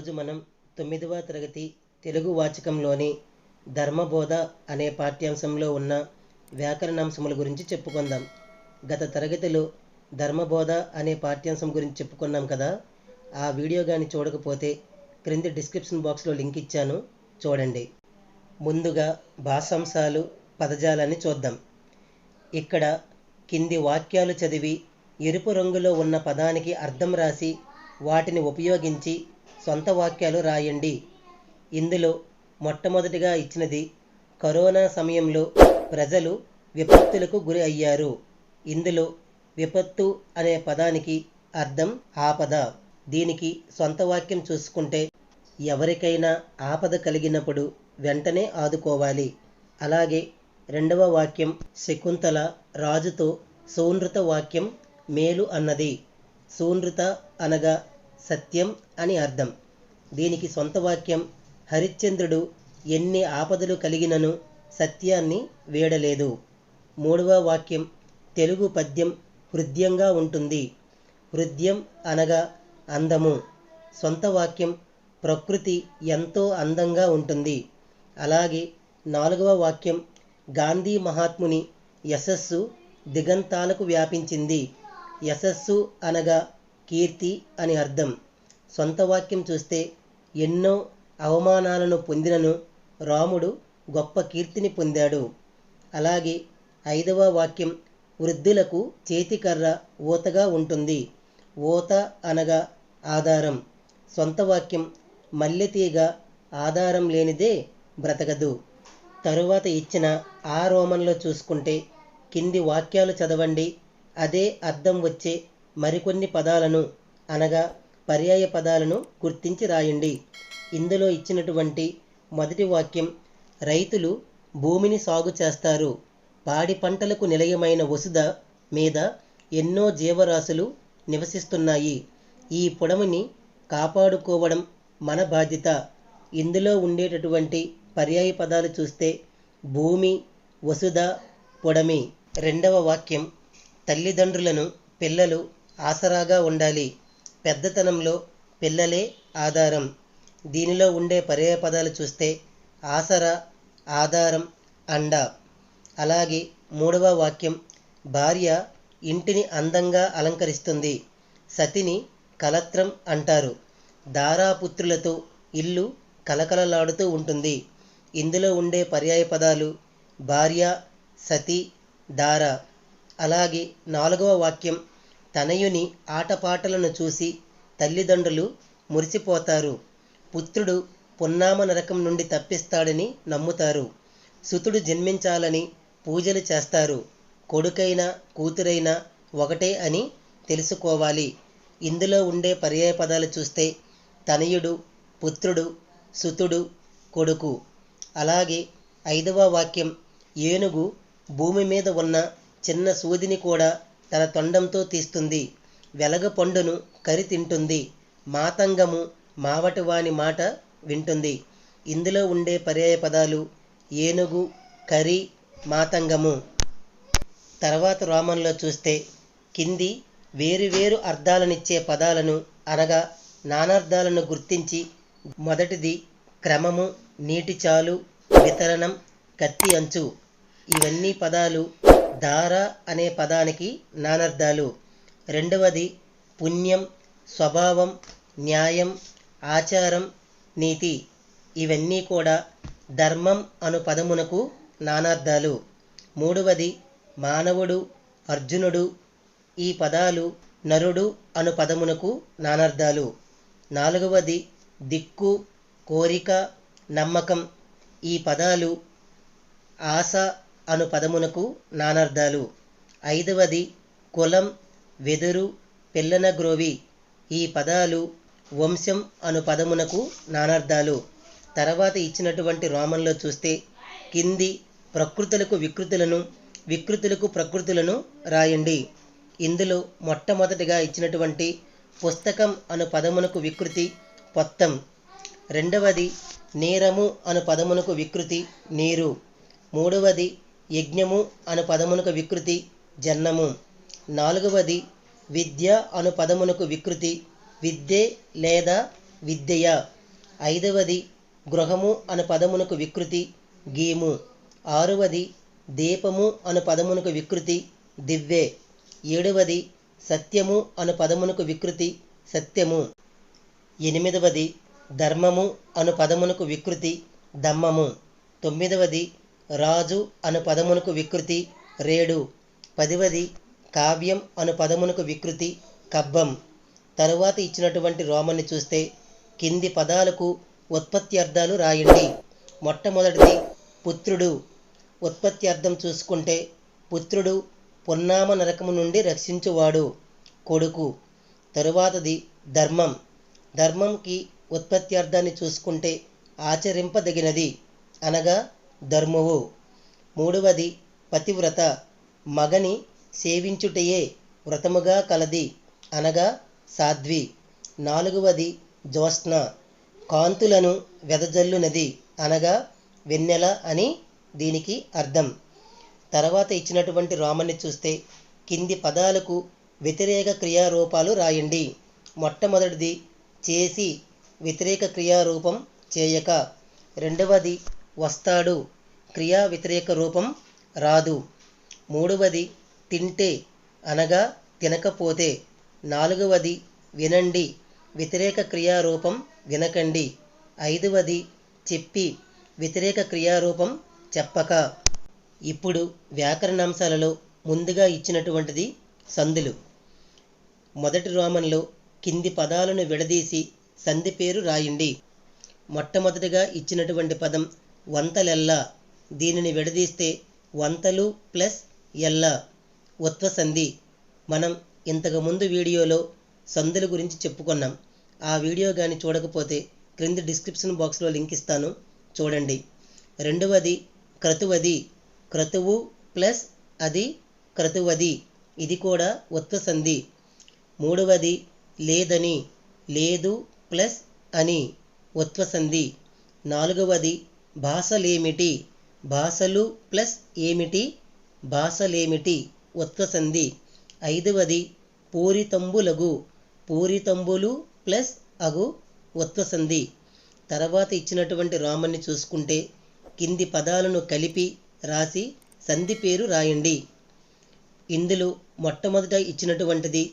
ఈరోజు మనం తొమ్మిదవ తరగతి తెలుగు వాచకంలోని ధర్మబోధ అనే పాఠ్యాంశంలో ఉన్న వ్యాకరణాంశముల గురించి చెప్పుకుందాం. గత తరగతిలో ధర్మబోధ అనే పాఠ్యాంశం గురించి చెప్పుకున్నాం కదా. ఆ వీడియో కానీ చూడకపోతే క్రింది డిస్క్రిప్షన్ బాక్స్లో లింక్ ఇచ్చాను చూడండి. ముందుగా భాషాంశాలు పదజాలాన్ని చూద్దాం. ఇక్కడ కింది వాక్యాలు చదివి ఎరుపు రంగులో ఉన్న పదానికి అర్థం రాసి వాటిని ఉపయోగించి సొంత వాక్యాలు రాయండి. ఇందులో మొట్టమొదటిగా ఇచ్చినది కరోనా సమయంలో ప్రజలు విపత్తులకు గురి అయ్యారు. ఇందులో విపత్తు అనే పదానికి అర్థం ఆపద. దీనికి సొంత వాక్యం చూసుకుంటే ఎవరికైనా ఆపద కలిగినప్పుడు వెంటనే ఆదుకోవాలి. అలాగే రెండవ వాక్యం శకుంతల రాజుతో సూనృత వాక్యం మేలు అన్నది. సూనృత అనగా సత్యం అని అర్థం. దీనికి సొంత వాక్యం హరిశ్చంద్రుడు ఎన్ని ఆపదలు కలిగినను సత్యాన్ని వేడలేదు. మూడవ వాక్యం తెలుగు పద్యం హృద్యంగా ఉంటుంది. హృద్యం అనగా అందము. సొంత వాక్యం ప్రకృతి ఎంతో అందంగా ఉంటుంది. అలాగే నాలుగవ వాక్యం గాంధీ మహాత్ముని యశస్సు దిగంతాలకు వ్యాపించింది. యశస్సు అనగా కీర్తి అని అర్థం. సొంత వాక్యం చూస్తే ఎన్నో అవమానాలను పొందినను రాముడు గొప్ప కీర్తిని పొందాడు. అలాగే ఐదవ వాక్యం వృద్ధులకు చేతికర్ర ఊతగా ఉంటుంది. ఊత అనగా ఆధారం. సొంత వాక్యం మల్లెతీగ ఆధారం లేనిదే బ్రతకదు. తరువాత ఇచ్చిన ఆ రోమన్లో చూసుకుంటే కింది వాక్యాలు చదవండి. అదే అర్థం వచ్చే మరికొన్ని పదాలను అనగా పర్యాయ పదాలను గుర్తించి రాయండి. ఇందులో ఇచ్చినటువంటి మొదటి వాక్యం రైతులు భూమిని సాగు చేస్తారు. పాడి పంటలకు నిలయమైన వసుద మీద ఎన్నో జీవరాశులు నివసిస్తున్నాయి. ఈ పొడవుని కాపాడుకోవడం మన బాధ్యత. ఇందులో ఉండేటటువంటి పర్యాయ పదాలు చూస్తే భూమి వసుధ పొడమి. రెండవ వాక్యం తల్లిదండ్రులను పిల్లలు ఆసరాగా ఉండాలి. పెద్దతనంలో పిల్లలే ఆధారం. దీనిలో ఉండే పర్యాయ పదాలు చూస్తే ఆసరా ఆధారం అండ. అలాగే మూడవ వాక్యం భార్య ఇంటిని అందంగా అలంకరిస్తుంది. సతిని కలత్రం అంటారు. దారాపుత్రులతో ఇల్లు కలకలలాడుతూ ఉంటుంది. ఇందులో ఉండే పర్యాయ పదాలు భార్య సతి దార. అలాగే నాలుగవ వాక్యం తనయుని ఆటపాటలను చూసి తల్లిదండ్రులు మురిసిపోతారు. పుత్రుడు పున్నామ నరకం నుండి తప్పిస్తాడని నమ్ముతారు. సుతుడు జన్మించాలని పూజలు చేస్తారు. కొడుకైనా కూతురైనా ఒకటే అని తెలుసుకోవాలి. ఇందులో ఉండే పర్యాయ పదాలు చూస్తే తనయుడు పుత్రుడు సుతుడు కొడుకు. అలాగే ఐదవ వాక్యం ఏనుగు భూమి మీద ఉన్న చిన్న సూదిని కూడా తన తొండంతో తీస్తుంది. వెలగ పండును కరి తింటుంది. మాతంగము మావటివాని మాట వింటుంది. ఇందులో ఉండే పర్యాయ పదాలు ఏనుగు కరి మాతంగము. తర్వాత రోమంలో చూస్తే కింది వేరువేరు అర్థాలనిచ్చే పదాలను అనగా నానార్థాలను గుర్తించి మొదటిది క్రమము నీటి చాలు వితరణం కత్తి అంచు. ఇవన్నీ పదాలు ధార అనే పదానికి నానర్థాలు. రెండవది పుణ్యం స్వభావం న్యాయం ఆచారం నీతి. ఇవన్నీ కూడా ధర్మం అను పదమునకు నానార్థాలు. మూడవది మానవుడు అర్జునుడు ఈ పదాలు నరుడు అను పదమునకు నానార్థాలు. నాలుగవది దిక్కు కోరిక నమ్మకం. ఈ పదాలు ఆశ అను పదమునకు నానార్థాలు. ఐదవది కులం వెదురు పిల్లనగ్రోవి ఈ పదాలు వంశం అను పదమునకు నానార్థాలు. తర్వాత ఇచ్చినటువంటి రోమంలో చూస్తే కింది ప్రకృతులకు వికృతులను వికృతులకు ప్రకృతులను రాయండి. ఇందులో మొట్టమొదటిగా ఇచ్చినటువంటి పుస్తకం అను పదమునకు వికృతి పొత్తం. రెండవది నీరము అను పదమునకు వికృతి నీరు. మూడవది యజ్ఞము అను పదమునకు వికృతి జన్మము నాలుగవది విద్య అను పదమునకు వికృతి విద్యే లేదా విద్యయ. ఐదవది గృహము అను పదమునకు వికృతి గీము. ఆరవది దీపము అను పదమునకు వికృతి దివ్వే ఏడవది సత్యము అను పదమునకు వికృతి సత్యము. ఎనిమిదవది ధర్మము అను పదమునకు వికృతి దమ్మము తొమ్మిదవది రాజు అను పదమునకు వికృతి రేడు పదివది కావ్యం అను పదమునకు వికృతి కబ్బం. తరువాత ఇచ్చినటువంటి రోమన్ని చూస్తే కింది పదాలకు ఉత్పత్తి అర్థాలు రాయండి. మొట్టమొదటిది పుత్రుడు. ఉత్పత్తి అర్థం చూసుకుంటే పుత్రుడు పున్నామ నరకము నుండి రక్షించువాడు కొడుకు. తరువాతది ధర్మం. ధర్మంకి ఉత్పత్తి అర్థాన్ని చూసుకుంటే ఆచరింపదగినది అనగా ధర్మవు. మూడవది పతివ్రత. మగని సేవించుటయే వ్రతముగా కలది అనగా సాధ్వి. నాలుగవది జ్యోత్స్న. కాంతులను వెదజల్లునది అనగా వెన్నెల అని దీనికి అర్థం. తర్వాత ఇచ్చినటువంటి రామన్ని చూస్తే కింది పదాలకు వ్యతిరేక క్రియారూపాలు రాయండి. మొట్టమొదటిది చేసి వ్యతిరేక క్రియారూపం చేయక. రెండవది వస్తాడు. క్రియా వ్యతిరేక రూపం రాదు. మూడవది తింటే అనగా తినకపోతే. నాలుగవది వినండి. వ్యతిరేక క్రియారూపం వినకండి. ఐదవది చెప్పి వ్యతిరేక క్రియారూపం చెప్పక. ఇప్పుడు వ్యాకరణాంశాలలో ముందుగా ఇచ్చినటువంటిది సందులు. మొదటి రోమన్లో కింది పదాలను విడదీసి సంధి పేరు రాయండి. మొట్టమొదటిగా ఇచ్చినటువంటి పదం వంతలెల్ల. దీనిని విడదీస్తే వంతలు ప్లస్ ఎల్ల. ఉత్వసంధి మనం ఇంతకుముందు వీడియోలో సందుల గురించి చెప్పుకున్నాం. ఆ వీడియో కానీ చూడకపోతే క్రింది డిస్క్రిప్షన్ బాక్స్లో లింక్ ఇస్తాను. చూడండి. రెండవది క్రతువది. క్రతువు ప్లస్ అది క్రతువది. ఇది కూడా ఉత్వసంధి మూడవది లేదని. లేదు ప్లస్ అని. ఉత్వసంధి నాలుగవది భాషలేమిటి భాషలు ప్లస్ ఏమిటి? భాషలేమిటి ఉత్వసంధి ఐదవది పూరితంబులగు. పూరితంబులు ప్లస్ అగు ఉత్వసంధి తర్వాత ఇచ్చినటువంటి రామన్ని చూసుకుంటే కింది పదాలను కలిపి రాసి సంధి పేరు రాయండి. ఇందులో మొట్టమొదట ఇచ్చినటువంటిది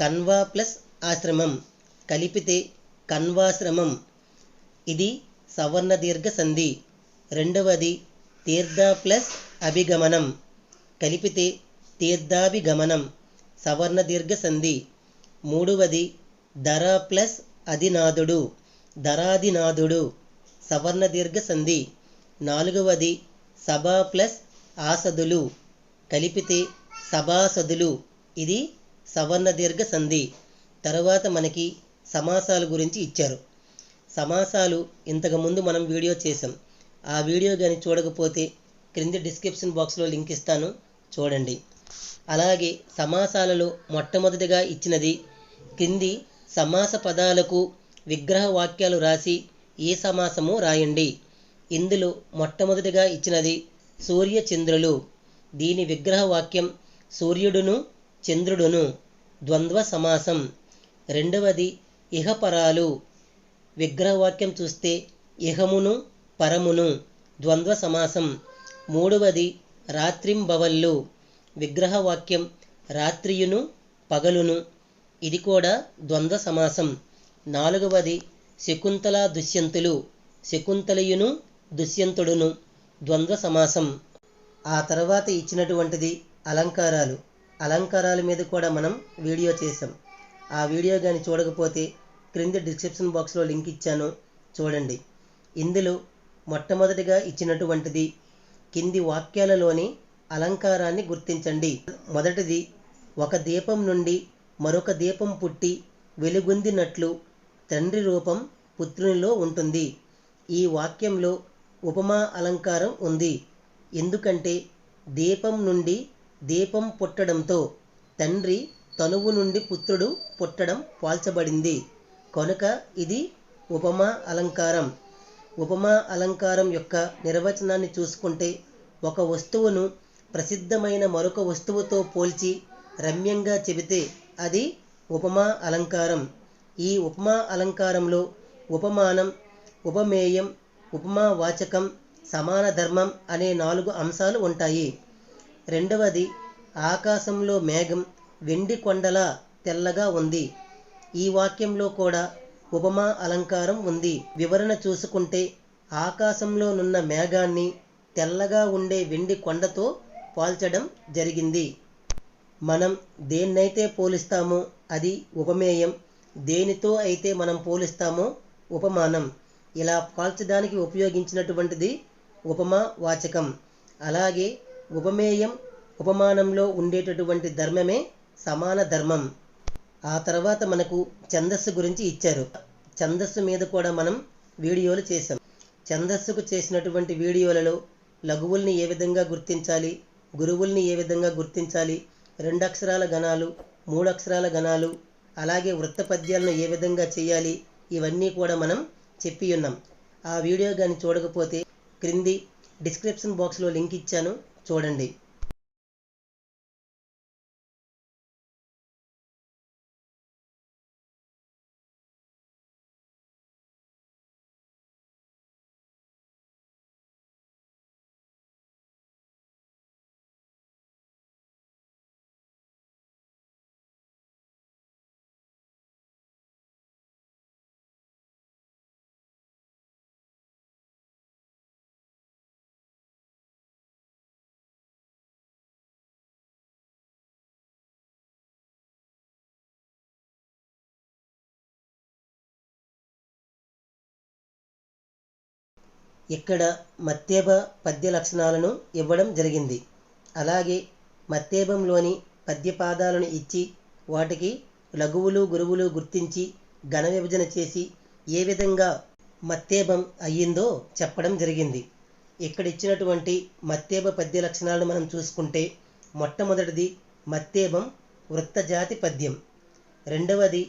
కన్వా ప్లస్ ఆశ్రమం. కలిపితే కన్వాశ్రమం. ఇది సవర్ణ దీర్ఘ సంధి రెండవది తీర్థ ప్లస్ అభిగమనం. కలిపితే తీర్థాభిగమనం సవర్ణ దీర్ఘ సంధి మూడవది ధర ప్లస్ అధినాథుడు ధరాధినాథుడు సవర్ణ దీర్ఘ సంధి నాలుగవది సభ ప్లస్ ఆసదులు. కలిపితే సభాసదులు ఇది సవర్ణ దీర్ఘ సంధి తర్వాత మనకి సమాసాల గురించి ఇచ్చారు. సమాసాలు ఇంతకుముందు మనం వీడియో చేసాం ఆ వీడియో కానీ చూడకపోతే క్రింది డిస్క్రిప్షన్ బాక్స్లో లింక్ ఇస్తాను. చూడండి. అలాగే సమాసాలలో మొట్టమొదటిగా ఇచ్చినది కింది సమాస పదాలకు విగ్రహ వాక్యాలు రాసి ఏ సమాసము రాయండి. ఇందులో మొట్టమొదటిగా ఇచ్చినది సూర్య చంద్రులు దీని విగ్రహ వాక్యం సూర్యుడును చంద్రుడును ద్వంద్వ సమాసం. రెండవది ఇహపరాలు. విగ్రహవాక్యం చూస్తే ఇహమును పరమును ద్వంద్వ సమాసం మూడవది రాత్రింబవళ్ళు. విగ్రహవాక్యం రాత్రియును పగలును. ఇది కూడా ద్వంద్వ సమాసం. నాలుగవది శకుంతల దుష్యంతులు. శకుంతలయును దుష్యంతుడును. ద్వంద్వ సమాసం. ఆ తర్వాత ఇచ్చినటువంటిది అలంకారాలు. అలంకారాల మీద కూడా మనం వీడియో చేసాం ఆ వీడియో కానీ చూడకపోతే క్రింద డిస్క్రిప్షన్ బాక్స్లో లింక్ ఇచ్చాను. చూడండి. ఇందులో మొట్టమొదటిగా ఇచ్చినటువంటిది కింది వాక్యాలలోని అలంకారాన్ని గుర్తించండి. మొదటిది ఒక దీపం నుండి మరొక దీపం పుట్టి వెలుగొందినట్లు తండ్రి రూపం పుత్రునిలో ఉంటుంది. ఈ వాక్యంలో ఉపమా అలంకారం ఉంది. ఎందుకంటే దీపం నుండి దీపం పుట్టడంతో తండ్రి తనువు నుండి పుత్రుడు పుట్టడం పోల్చబడింది. కనుక ఇది ఉపమా అలంకారం. ఉపమా అలంకారం యొక్క నిర్వచనాన్ని చూసుకుంటే ఒక వస్తువును ప్రసిద్ధమైన మరొక వస్తువుతో పోల్చి రమ్యంగా చెబితే అది ఉపమా అలంకారం. ఈ ఉపమా అలంకారంలో ఉపమానం ఉపమేయం ఉపమావాచకం సమాన ధర్మం అనే నాలుగు అంశాలు ఉంటాయి. రెండవది ఆకాశంలో మేఘం వెండి కొండలా తెల్లగా ఉంది. ఈ వాక్యంలో కూడా ఉపమా అలంకారం ఉంది. వివరణ చూసుకుంటే ఆకాశంలోనున్న మేఘాన్ని తెల్లగా ఉండే వెండి కొండతో పోల్చడం జరిగింది. మనం దేన్నైతే పోలిస్తామో అది ఉపమేయం. దేనితో అయితే మనం పోలిస్తామో ఉపమానం. ఇలా పోల్చడానికి ఉపయోగించినటువంటిది ఉపమా వాచకం. అలాగే ఉపమేయం ఉపమానంలో ఉండేటటువంటి ధర్మమే సమాన ధర్మం. ఆ తర్వాత మనకు ఛందస్సు గురించి ఇచ్చారు. ఛందస్సు మీద కూడా మనం వీడియోలు చేసాం ఛందస్సుకు చేసినటువంటి వీడియోలలో లఘువుల్ని ఏ విధంగా గుర్తించాలి గురువుల్ని ఏ విధంగా గుర్తించాలి రెండు అక్షరాల గణాలు మూడు అక్షరాల గణాలు అలాగే వృత్త పద్యాలను ఏ విధంగా చేయాలి ఇవన్నీ కూడా మనం చెప్పి ఉన్నాం. ఆ వీడియో కానీ చూడకపోతే క్రింది డిస్క్రిప్షన్ బాక్స్లో లింక్ ఇచ్చాను చూడండి. ఇక్కడ మత్తేబ పద్య లక్షణాలను ఇవ్వడం జరిగింది. అలాగే మత్తేబంలోని పద్యపాదాలను ఇచ్చి వాటికి లఘువులు గురువులు గుర్తించి ఘన విభజన చేసి ఏ విధంగా మత్తేబం అయ్యిందో చెప్పడం జరిగింది. ఇక్కడ ఇచ్చినటువంటి మత్తేబ పద్య లక్షణాలను మనం చూసుకుంటే మొట్టమొదటిది మత్తేబం వృత్తజాతి పద్యం. రెండవది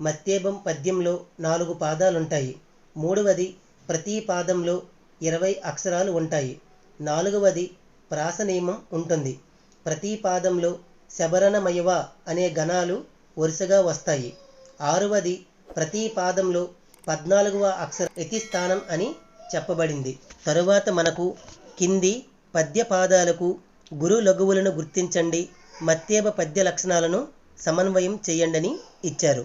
మత్తేబం పద్యంలో నాలుగు పాదాలుంటాయి. మూడవది ప్రతి పాదంలో ఇరవై అక్షరాలు ఉంటాయి. నాలుగవది ప్రాస నియమం ఉంటుంది. ప్రతి పాదంలో శబరణమయవ అనే గణాలు వరుసగా వస్తాయి. ఆరవది ప్రతి పాదంలో పద్నాలుగవ అక్షర యతి స్థానం అని చెప్పబడింది. తరువాత మనకు కింది పద్య పాదాలకు గురు లఘువులను గుర్తించండి. మత్తేబ పద్య లక్షణాలను సమన్వయం చేయండని ఇచ్చారు.